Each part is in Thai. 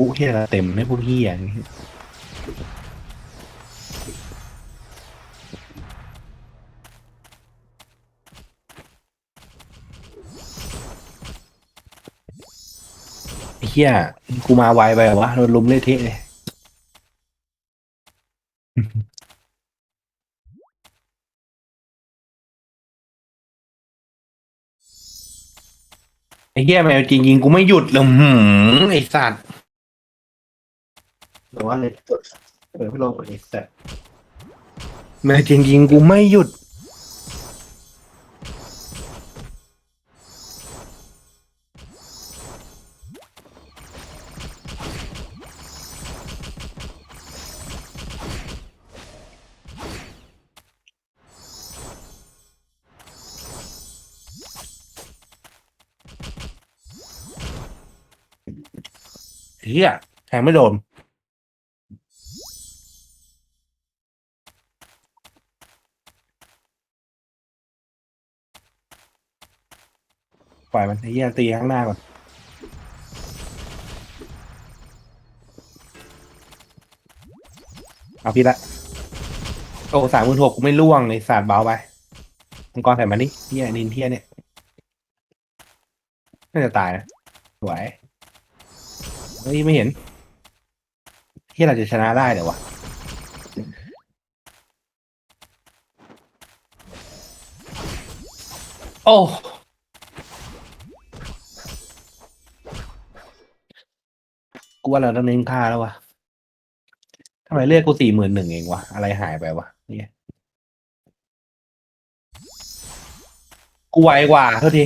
ปุ๊เฮียลเต็มไม่พูดเฮียอย่างงี้เฮียกูมาไวไปวะโดนลุมเละเทะเลยไอ้เหี้ยแมวจริงยิงกูไม่หยุดเลยไอ้สัตว์ หรือว่าเลยกดเปิดพัดลมไอ้สัตว์แมวจริงยิงกูไม่หยุด เฮียแทงไม่โดน ปล่อยมันไอ้เหี้ยตีข้างหน้าก่อนเอาพี่ละ โอ้สามหมื่นหกกูไม่ล่วงเลยสาดเบาไปมังกรใส่มาดิเฮียนินเทียเนี่ยน่าจะตายนะสวยเฮ้ยไม่เห็นที่เราจะชนะได้เดี๋ยววะโอ้ กูว่าเราต้องเน้นค่าแล้ววะทำไมเลือกกูสี่หมื่นหนึ่งเองวะ อะไรหายไปวะเนี่ยกูไวกว่าเท่าที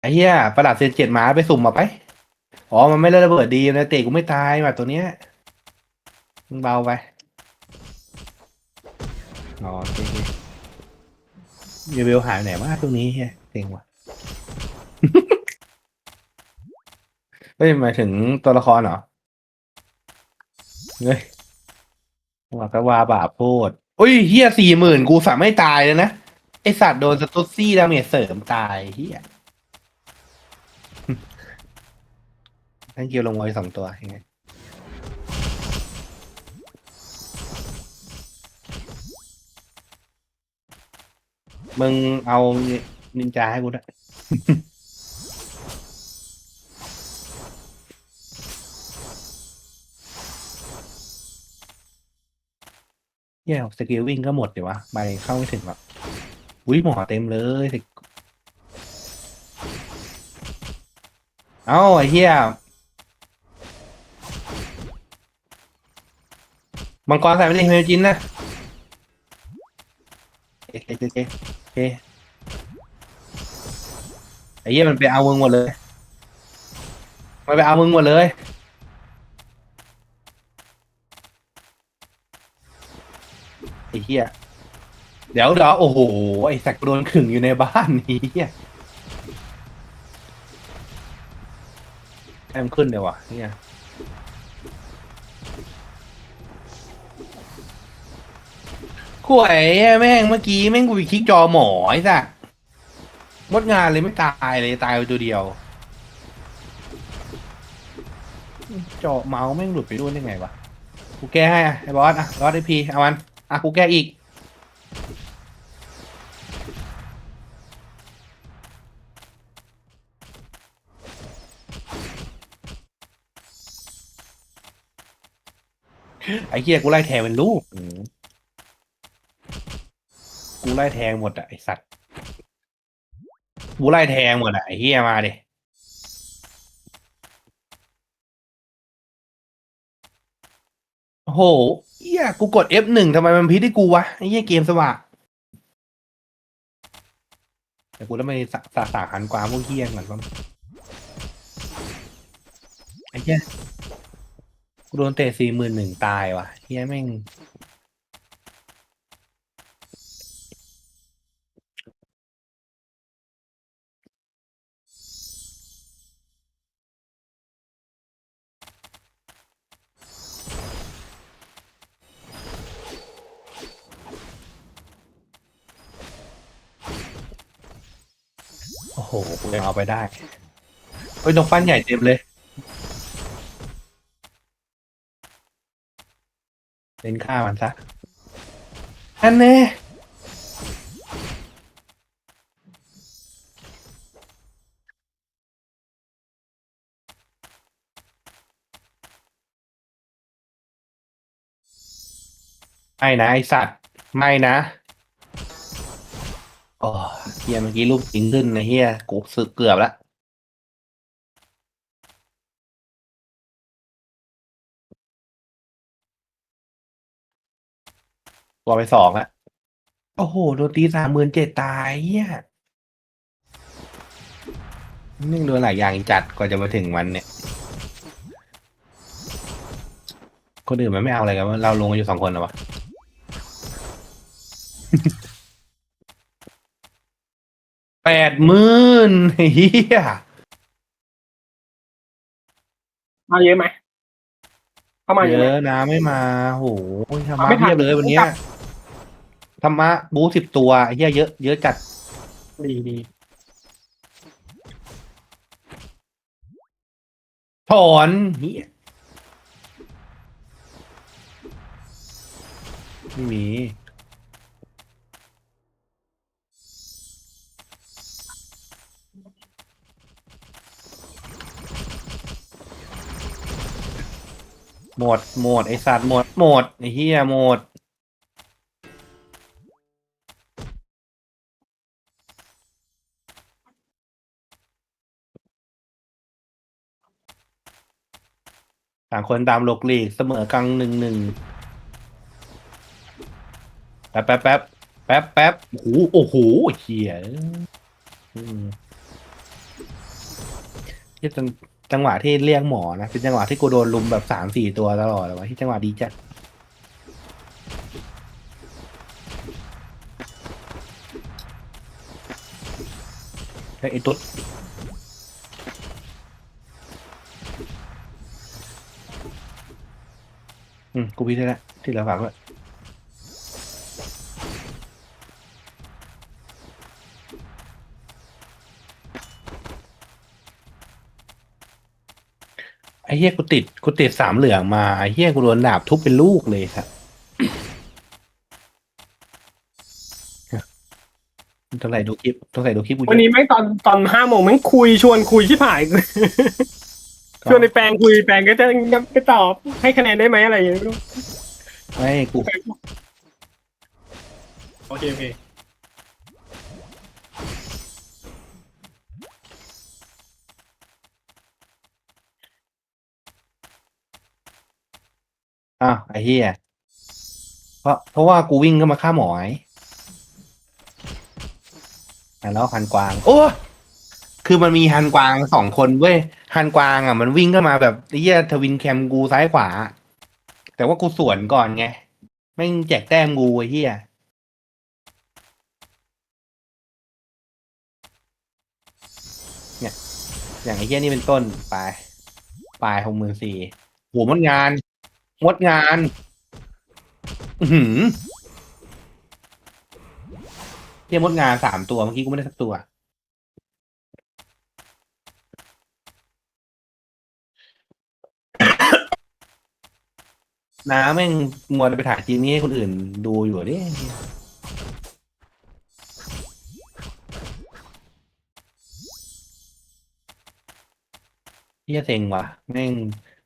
ไอ้เหี้ยประดับเซนเจ็ดหมาไปสุ่มมาไป อ๋อ มันไม่ระเบิดดีนะเตะกูไม่ตายแบบตัวเนี้ยมึงเบาไป อ๋อโอเคเยเบลหายไปไหนวะตรงนี้เฮียเต็งว่ะ เฮ้ยหมายถึงตัวละครเหรอ เฮ้ยว่าก็ว่าบาปโพดอุ้ยเฮียสี่หมื่นกูสามไม่ตายเลยนะ ไอสัตว์โดนสตุซี่ดาเมจเสริมตายเฮียทั้งเกียวลงไว้สองตัวยังไง มึงเอานินจาให้กูด้วยเหี้ย่สกิลวิ่งก็หมดเดี๋ยววะไปเข้าไม่ถึงหรอกอุ้ยหมอเต็มเลยสิเอ้าไอ้เหี้ยมังกรใส่ไปดิเมลจินนะเอ๊ะเอ๊ะเอ๊ะ เอ๊ะเอ๊ะไอ้เหี้ยมันไปเอามึงหมดเลย มันไปเอามึงหมดเลย ไอ้เหี้ยเดี๋ยวเดี๋ยวโอ้โห ไอ้สักโดนขึงอยู่ในบ้านนี้เหี้ยแอมขึ้นเลยว่ะเนี่ย ข่วยแม่งเมื่อกี้แม่งกูไปคลิกจอหมอไอ้สัสมดงานเลยไม่ตายเลยตายไปตัวเดียว จอเมาส์แม่งหลุดไปด้วยได้ไงวะกูแก้ให้อะไอ้บอสอะบอสไอพีเอามันอะกูแก้อีกไอ้เหี้ยกูไล่แทงเป็นลูก กูไล่แทงหมดอะไอสัตว์ กูไล่แทงหมดอะไอเหี้ยมาดิโอ้โหเหี้ยกูกด F1 ทำไมมันพิษให้กูวะไอเหี้ยเกมสว่างแต่กูต้องไปสะสะสาหันกวาพวกเหี้ยก่อนก่อนไอ้เหี้ยกูโดนเตะสี่หมื่นหนึ่งตายว่ะเหี้ยแม่ง หกูยังเอาไปได้ เฮ้ยนกปั้นใหญ่เต็มเลย เล่นฆ่ามันซะ อันแน่ไม่นะไอสัตว์ ไม่นะ โอ้เฮียเมื่อกี้ลูกยิงขึ้นนะเฮียกูสึกเกือบละตัวไปสองอะโอ้โหโดนตีสามหมื่นเจ็ดตายเฮียนึ่งโดนหลายอย่างจัดกว่าจะมาถึงวันเนี่ย คนอื่นมันไม่เอาอะไรกันวะเราลงกันอยู่สองคนหรอวะ แปดหมื่นเฮียมาเยอะไหมเข้ามาเยเยอะไหม อะนะไม่มาโหธรรมะไม่ทัน เพียบเลยวันเนี้ยธรรมะบูสิบตัวไอ้เฮียเยอะเยอะจัดดีดีถอนเฮียไม่มี หมดหมดไอสัตว์หมดหมดไอเฮียหมดต่างคนตามโลกลีกเสมอกังหนึ่งหนึ่งแป๊บแป๊บแป๊บแป๊บแป๊บโอ้โหโอ้โหเฮียอืมที่จัง จังหวะที่เรียกหมอนะเป็นจังหวะที่กูโดนลุมแบบสามสี่ตัวตลอดเลยวะที่จังหวะดีจัดเฮ้ยไอ้ตุ๊ดอืมกูพิดได้ล้วที่เหลือฝากด้วย เหี้ยกูติดกูติดสามเหลืองมาไอ้เหี้ยกูโดนดาบทุบเป็นลูกเลยครับต้องใส่ดูคลิปต้องใส่ดูคลิปกูเยวันอะนี้แม่งตอนตอนห้าโมงแม่งคุยชวนคุยชิบหายชวนในแปลงคุยแปลงก็จะยังไปตอบให้คะแนนได้ไหมอะไรอย่างเงี้ยไม่รู้ไม่กูโอเคโอเค อ้าวไอ้เหี้ยเพราะเพราะว่ากูวิ่งเข้ามาฆ่าหมอไอ้อะแล้วฮันกวาง โอ้คือมันมีฮันกวางสองคนเว้ยฮันกวางอะมันวิ่งเข้ามาแบบไอ้เหี้ยทวินแคมกูซ้ายขวา แต่ว่ากูสวนก่อนไงแม่แจกแต้มกูไอ้เหี้ยเนี่ยอย่างไอ้เหี้ยนี่เป็นต้นไปปลายหกหมื่นสี่หัวมดงาน งดงานอือหือเทียมดงานสามตัวเมื่อกี้กูไม่ได้สักตัว น้าแม่งมัวไปถ่ายจีนี้ให้คนอื่นดูอยู่ดิเฮียเซ็งว่ะแม่ง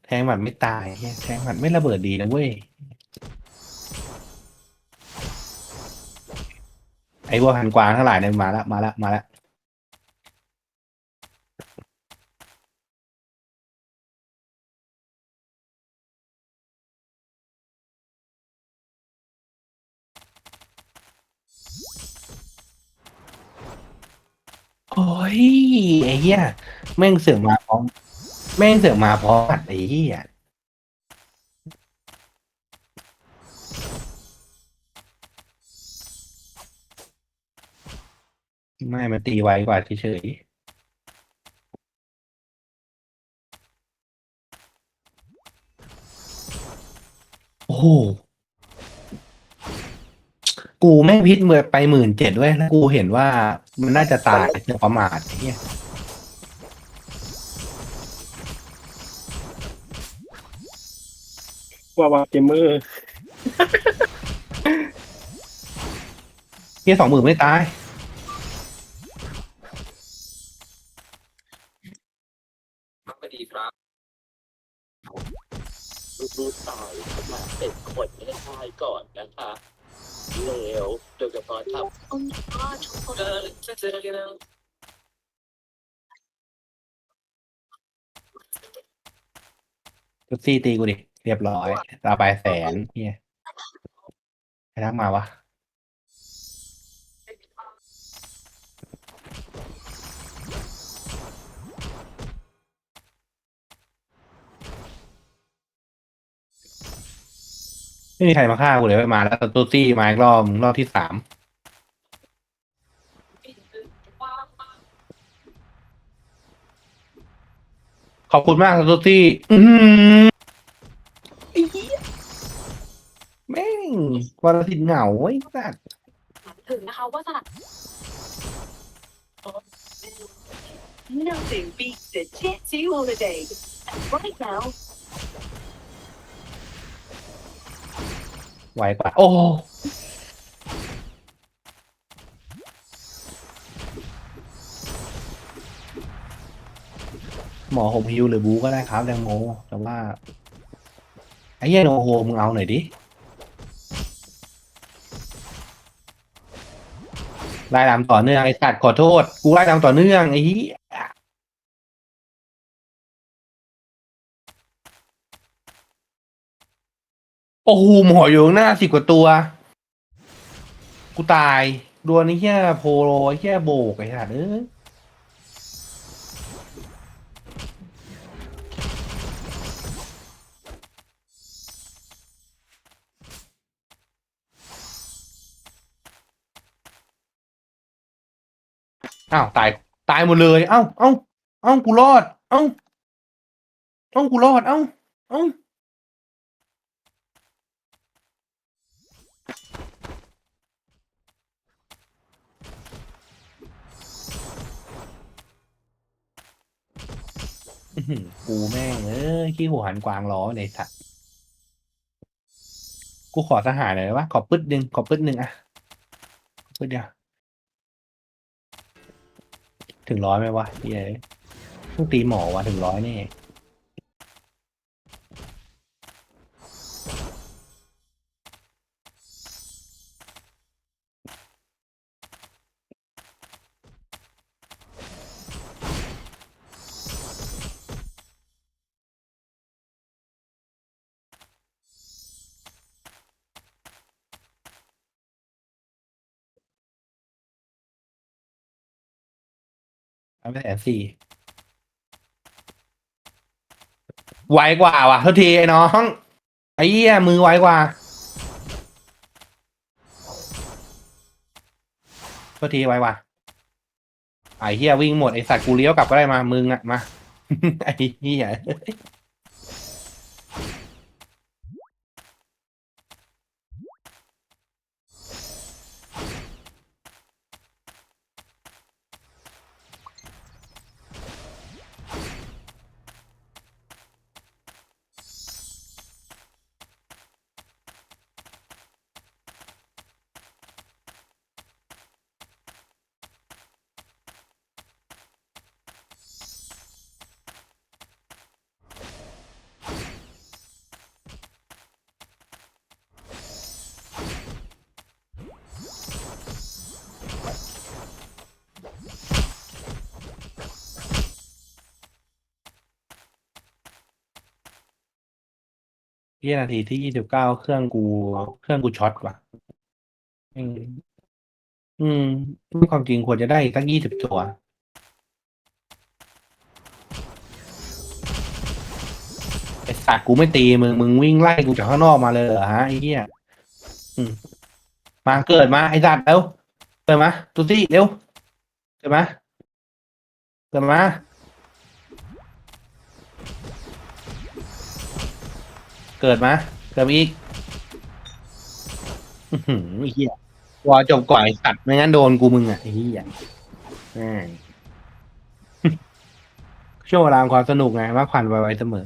แทงหมัดไม่ตายเฮียแทงหมัดไม่ระเบิดดีนะเว้ย ไอ้พวกหันกวางทั้งหลายเนี่ยมาละมาละมาละโอ้ยไอ้เหี้ยแม่งเสือกมาพร้อม แม่งเสือกมาพร้อมอัดไอ้เหี้ยไม่มันตีไวกว่าเฉยโอ้โหกูแม่งพิษเมื่อไปหมื่นเจ็ดเว้ยแล้วกูเห็นว่ามันน่าจะตายเนื่องประมาทเหี้ย ว่าว่าเกมเมอร์เหี้ยสองหมื่นไม่ตายก็ดีครับลูกๆตายมาเป็นคนไม่ได้ตายก่อนนะคะเลวโดยเฉพาะทับ Oh my god ทุกคนเออจะเจอกันแล้วทุกซี่ตีกูดิ เรียบร้อยตาไปแสนเฮียใครทักมาวะไม่มีใครมาฆ่ากูเลยไม่มาแล้วต่ตัวซี่มาอีกรอบรอบที่สามขอบคุณมากตัวซี่อื วันละทิตเหงาไอ้สัสถึงนะคะว่าสลัด Nothing beats the Jitsu holiday. Right now, ไวกว่า โอ้หมอผมฮิวหรือบูก็ได้ครับแดงโมแต่ว่า ไอ้เหี้ยโนโฮมึงเอาหน่อยดิ ไล่ตามต่อเนื่องไอ้สัตว์ขอโทษ กูไล่ตามต่อเนื่องไอ้เหี้ยโอ้โหหมออยู่ข้างหน้าสิบกว่าตัว กูตายดวลไอ้เหี้ยโพโลไอ้เหี้ยโบกไอ้สัตว์เอ้ย อ้าวตายตายหมดเลยเอ้าเอ้าเอ้ากูรอด เอ้าเอ้ากูรอด เอ้าเอ้าอืกูแม่งเอ้ยขี้หัวหันกวางล้อในสัตว์กูขอทหารหน่อยได้ปะขอปึ๊ดหนึ่งขอปึ๊ดหนึ่งอะปึ๊ดเดียว ถึงร้อยไหมวะเย้ต้องตีหมอวะถึงร้อยแน่ เอาไปแสนสี่ไวกว่าว่ะเท่าทีไอ้น้อง ไอ้เหี้ยมือไวกว่าเท่าทีไวกว่าไอ้เหี้ยวิ่งหมดไอ้สัตว์กูเลี้ยวกลับก็ได้มามึงอะมา ไอ้เหี้ย ยนาทีที่ยี่สิบเก้าเครื่องกู เครื่องกูช็อตว่ะ อืม อืมความจริงควรจะได้ตั้งยี่สิบตัว ไอสัตว์กูไม่ตีมึง มึงวิ่งไล่กูจากข้างนอกมาเลยเหรอฮะไอ้เหี้ยอืม มาเกิดมาไอสัตว์เร็วเกิดมาตุซี่เร็วเกิดมาเกิดมา เกิดมาเกิดมาอีกอื้อหือไอ้เหี้ยวอจบก่อนไอ้สัตว์ไม่งั้นโดนกูมึงอะไอ้เหี้ยแม่ง ช่วงเวลาของความสนุกไงว่าผ่านไวๆเสมอ